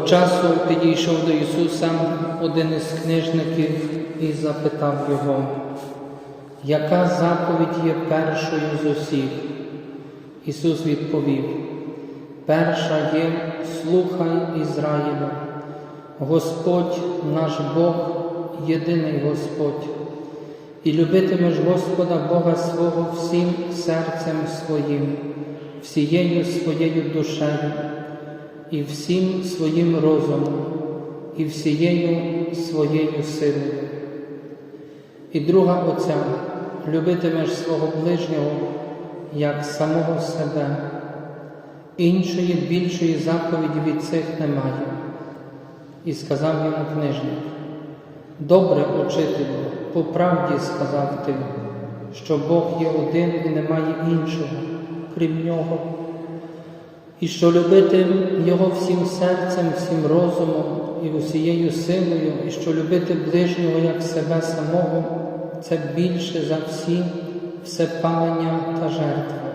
Того часу підійшов до Ісуса один із книжників і запитав його, яка заповідь є першою з усіх? Ісус відповів, перша є слухай Ізраїлю, Господь наш Бог, єдиний Господь, і любитимеш Господа Бога свого всім серцем своїм, всією своєю душею, і всім своїм розумом, і всією своєю силою. І друга оця любитимеш свого ближнього як самого себе. Іншої більшої заповіді від цих немає. І сказав йому книжник, добре, учителю, по правді сказав ти, що Бог є один і немає іншого, крім нього, і що любити Його всім серцем, всім розумом і усією силою, і що любити ближнього як себе самого, це більше за всі всепалення та жертви.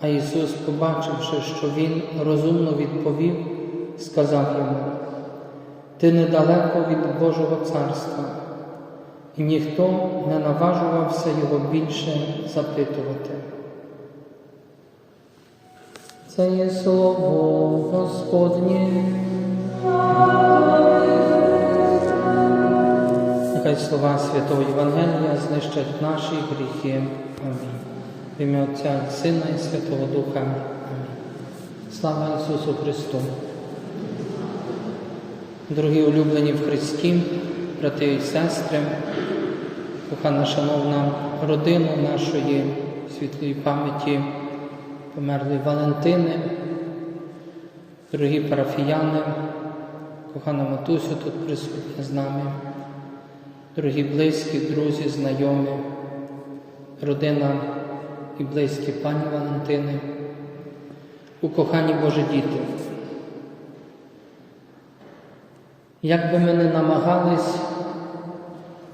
А Ісус, побачивши, що Він розумно відповів, сказав йому, Ти недалеко від Божого царства, і ніхто не наважувався його більше запитувати. Це є слово Господнє. Нехай слова Святого Євангелія знищать наші гріхи. Амінь. В ім'я Отця Сина і Святого Духа. Амінь. Слава Ісусу Христу! Дорогі улюблені в Христі, брати і сестри, кохана шановна родина нашої світлої пам'яті, померлої Валентини, дорогі парафіяни, кохана матусю тут присутня з нами, дорогі близькі, друзі, знайомі, родина і близькі пані Валентини, укохані Божі діти. Як би ми не намагались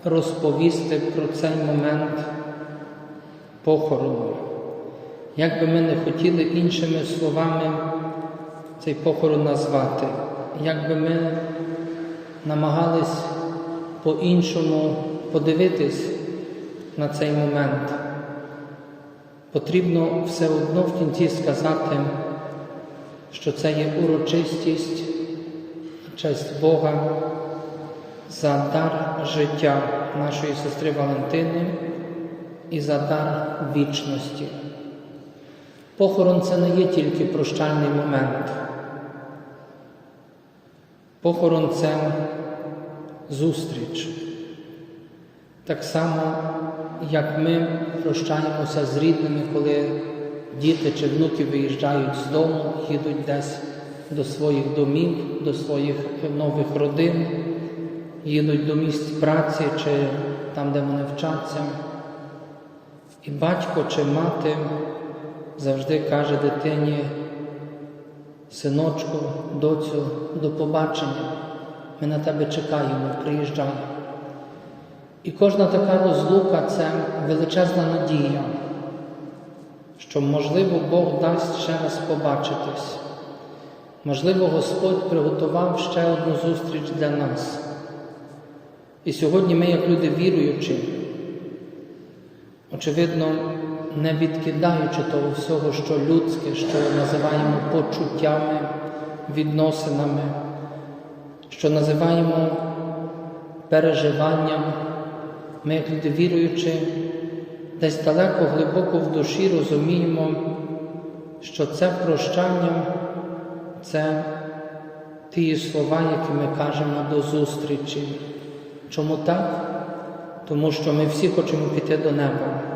розповісти про цей момент похорону, як би ми не хотіли іншими словами цей похорон назвати, як би ми намагались по-іншому подивитись на цей момент, потрібно все одно в кінці сказати, що це є урочистість, честь Бога за дар життя нашої сестри Валентини і за дар вічності. Похорон це не є тільки прощальний момент. Похорон це зустріч. Так само, як ми прощаємося з рідними, коли діти чи внуки виїжджають з дому, їдуть десь до своїх домів, до своїх нових родин, їдуть до місць праці чи там, де вони вчаться. І батько чи мати завжди каже дитині, синочку, доцю, до побачення, ми на тебе чекаємо, приїжджай. І кожна така розлука це величезна надія, що, можливо, Бог дасть ще раз побачитись. Можливо, Господь приготував ще одну зустріч для нас. І сьогодні ми, як люди віруючі, очевидно, не відкидаючи того всього, що людське, що називаємо почуттями, відносинами, що називаємо переживанням, ми, як люди віруючи, десь далеко, глибоко в душі розуміємо, що це прощання це ті слова, які ми кажемо до зустрічі. Чому так? Тому що ми всі хочемо піти до неба.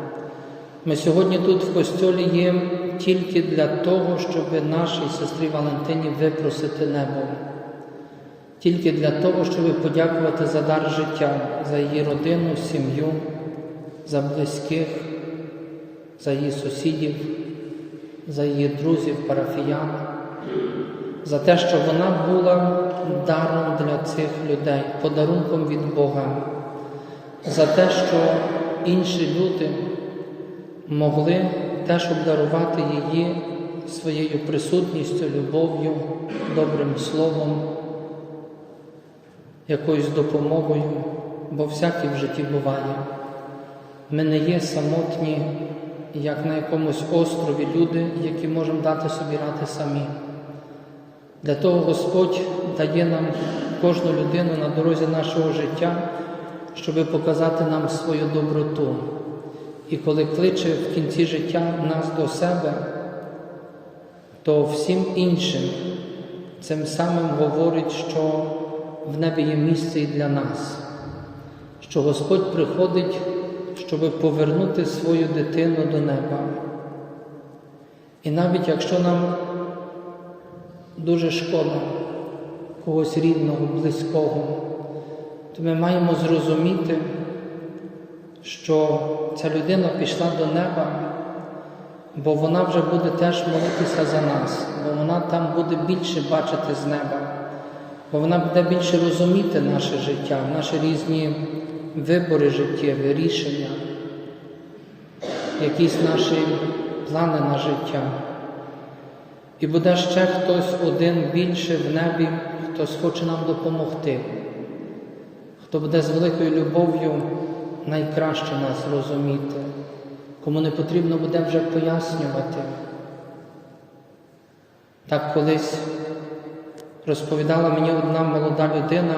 Ми сьогодні тут в костьолі є тільки для того, щоб нашій сестрі Валентині випросити небо, тільки для того, щоб подякувати за дар життя, за її родину, сім'ю, за близьких, за її сусідів, за її друзів, парафіян. за те, що вона була даром для цих людей, подарунком від Бога, за те, що інші люди могли теж обдарувати її своєю присутністю, любов'ю, добрим словом, якоюсь допомогою, бо всяке в житті буває. Ми не є самотні, як на якомусь острові люди, які можемо дати собі ради самі. Для того Господь дає нам кожну людину на дорозі нашого життя, щоб показати нам свою доброту. І коли кличе в кінці життя нас до себе, то всім іншим цим самим говорить, що в небі є місце і для нас, що Господь приходить, щоб повернути свою дитину до неба. І навіть якщо нам дуже шкода когось рідного, близького, то ми маємо зрозуміти, що ця людина пішла до неба, бо вона вже буде теж молитися за нас, бо вона там буде більше бачити з неба, бо вона буде більше розуміти наше життя, наші різні вибори життєві, рішення, якісь наші плани на життя. І буде ще хтось один більше в небі, хтось хоче нам допомогти, хто буде з великою любов'ю найкраще нас розуміти, кому не потрібно буде вже пояснювати. Так колись розповідала мені одна молода людина,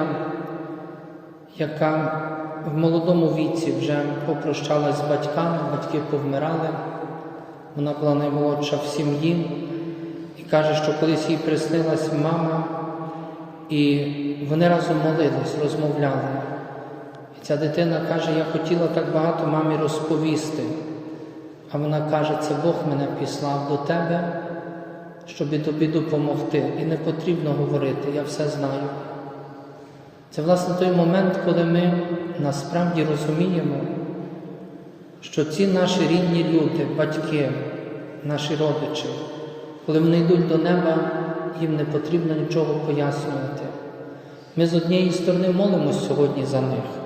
яка в молодому віці вже попрощалась з батьками, батьки повмирали, вона була наймолодша в сім'ї. І каже, що колись їй приснилась мама, і вони разом молились, розмовляли. Ця дитина каже, я хотіла так багато мамі розповісти. А вона каже, це Бог мене післав до тебе, щоб і тобі допомогти. І не потрібно говорити, я все знаю. Це, власне, той момент, коли ми насправді розуміємо, що ці наші рідні люди, батьки, наші родичі, коли вони йдуть до неба, їм не потрібно нічого пояснювати. Ми з однієї сторони молимось сьогодні за них,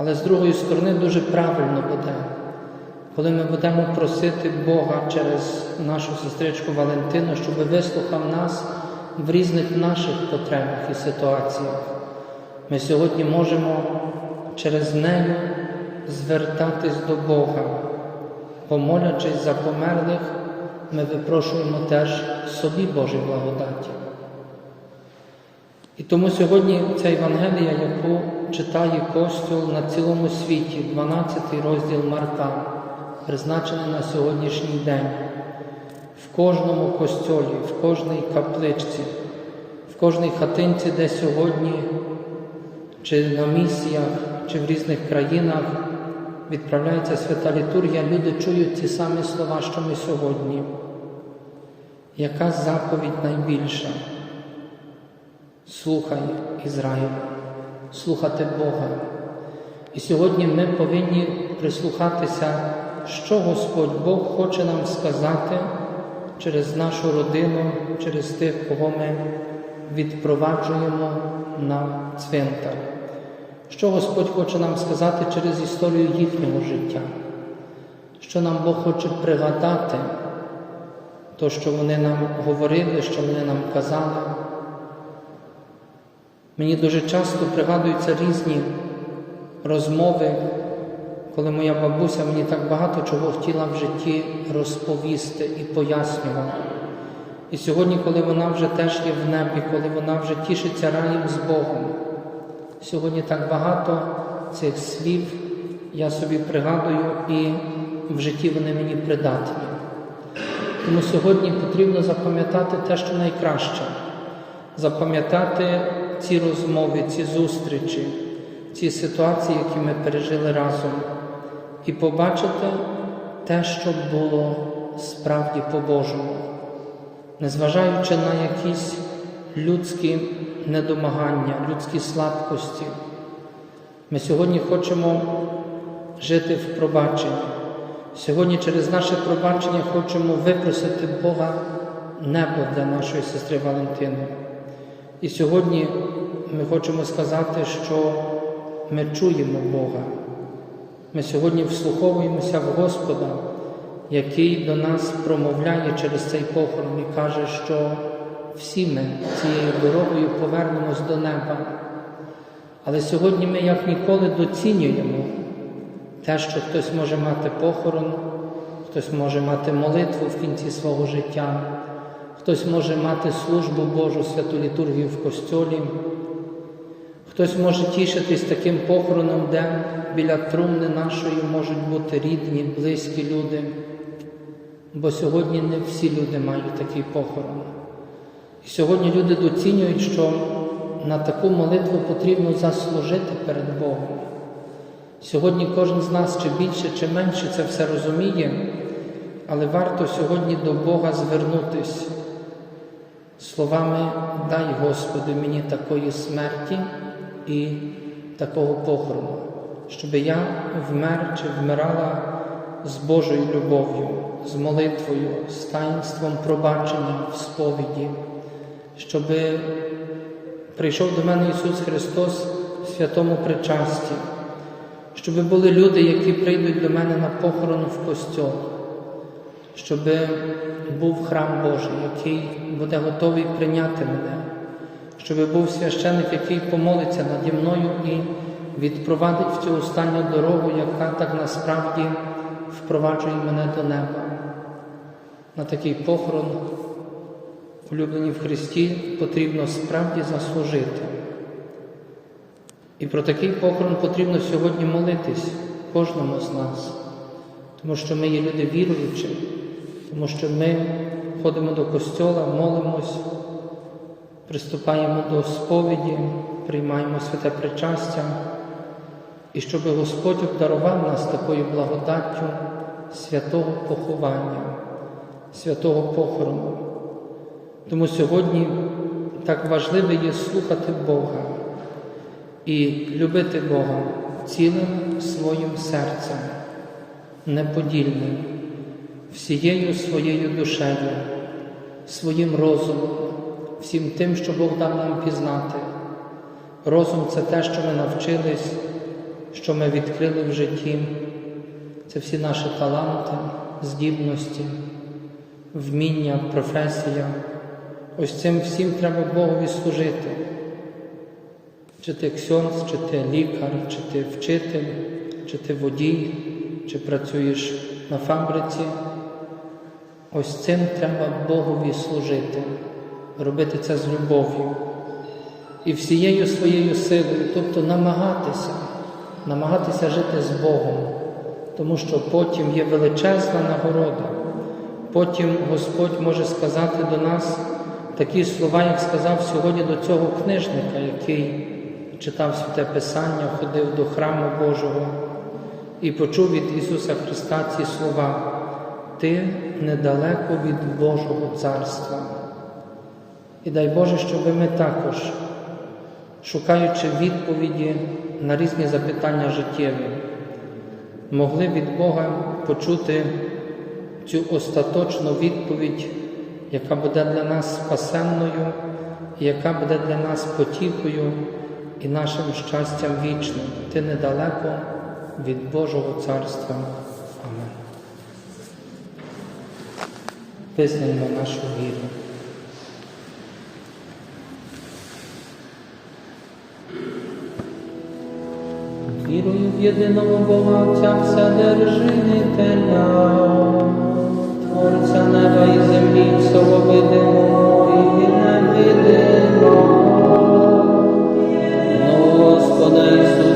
але з другої сторони дуже правильно буде, коли ми будемо просити Бога через нашу сестричку Валентину, щоб вислухав нас в різних наших потребах і ситуаціях. Ми сьогодні можемо через нею звертатись до Бога, помолячись за померлих ми випрошуємо теж собі Божій благодаті. І тому сьогодні ця Євангелія, яку читає Костюл на цілому світі, 12 розділ Марка, призначений на сьогоднішній день, в кожному костьолі, в кожній капличці, в кожній хатинці, де сьогодні, чи на місіях, чи в різних країнах відправляється свята літургія, люди чують ці самі слова, що ми сьогодні. Яка заповідь найбільша? Слухай Ізраїль, слухати Бога. І сьогодні ми повинні прислухатися, що Господь Бог хоче нам сказати через нашу родину, через тих, кого ми відпроваджуємо на цвинтар. Що Господь хоче нам сказати через історію їхнього життя, що нам Бог хоче пригадати, то, що вони нам говорили, що вони нам казали. Мені дуже часто пригадуються різні розмови, коли моя бабуся мені так багато чого хотіла в житті розповісти і пояснювала. І сьогодні, коли вона вже теж є в небі, коли вона вже тішиться раєм з Богом, Сьогодні так багато цих слів я собі пригадую, і в житті вони мені придатні. Тому сьогодні потрібно запам'ятати те, що найкраще, запам'ятати ці розмови, ці зустрічі, ці ситуації, які ми пережили разом, і побачити те, що було справді по-божому, незважаючи на якісь людські недомагання, людські слабкості. Ми сьогодні хочемо жити в пробаченні. Сьогодні через наше пробачення хочемо випросити Бога небо для нашої сестри Валентини. І сьогодні ми хочемо сказати, що ми чуємо Бога. Ми сьогодні вслуховуємося в Господа, який до нас промовляє через цей похорон і каже, що всі ми цією дорогою повернемось до неба. Але сьогодні ми як ніколи доцінюємо те, що хтось може мати похорон, хтось може мати молитву в кінці свого життя, хтось може мати службу Божу, святу літургію в костьолі, хтось може тішитись таким похороном, де біля трумни нашої можуть бути рідні, близькі люди. Бо сьогодні не всі люди мають такий похорон. І сьогодні люди доцінюють, що на таку молитву потрібно заслужити перед Богом. Сьогодні кожен з нас чи більше, чи менше це все розуміє, але варто сьогодні до Бога звернутись словами Дай Господи мені такої смерті і такого похорону, щоб я вмер чи вмирала з Божою любов'ю, з молитвою, з таїнством пробачення в сповіді, щоб прийшов до мене Ісус Христос в святому причасті, щоб були люди, які прийдуть до мене на похорон в костьол, щоб був храм Божий, який буде готовий прийняти мене, щоб був священик, який помолиться наді мною і відпровадить в цю останню дорогу, яка так насправді впроваджує мене до неба. На такий похорон, улюблені в Христі, потрібно справді заслужити. І про такий похорон потрібно сьогодні молитись кожному з нас, тому що ми є люди віруючі, тому що ми ходимо до костьола, молимось, приступаємо до сповіді, приймаємо святе причастя, і щоб Господь обдарував нас такою благодаттю святого поховання, святого похорону. Тому сьогодні так важливо є слухати Бога і любити Бога цілим своїм серцем, неподільним, всією своєю душею, своїм розумом, всім тим, що Бог дав нам пізнати. Розум це те, що ми навчились, що ми відкрили в житті, це всі наші таланти, здібності, вміння, професія. Ось цим всім треба Богові служити. Чи ти ксьонц, чи ти лікар, чи ти вчитель, чи ти водій, чи працюєш на фабриці. Ось цим треба Богові служити, робити це з любов'ю і всією своєю силою, тобто намагатися, намагатися жити з Богом, тому що потім є величезна нагорода. Потім Господь може сказати до нас такі слова, як сказав сьогодні до цього книжника, який читав святе Писання, ходив до храму Божого і почув від Ісуса Христа ці слова. Ти недалеко від Божого Царства. І дай Боже, щоб ми також, шукаючи відповіді на різні запитання життєві, могли від Бога почути цю остаточну відповідь, яка буде для нас спасенною, і яка буде для нас потіхою і нашим щастям вічним. Ти недалеко від Божого Царства. Визнаймо нашу віру. Вірую в єдиного Бога Отця Вседержителя, Творця неба і землі, всього видимого і невидимого, Господа Ісуса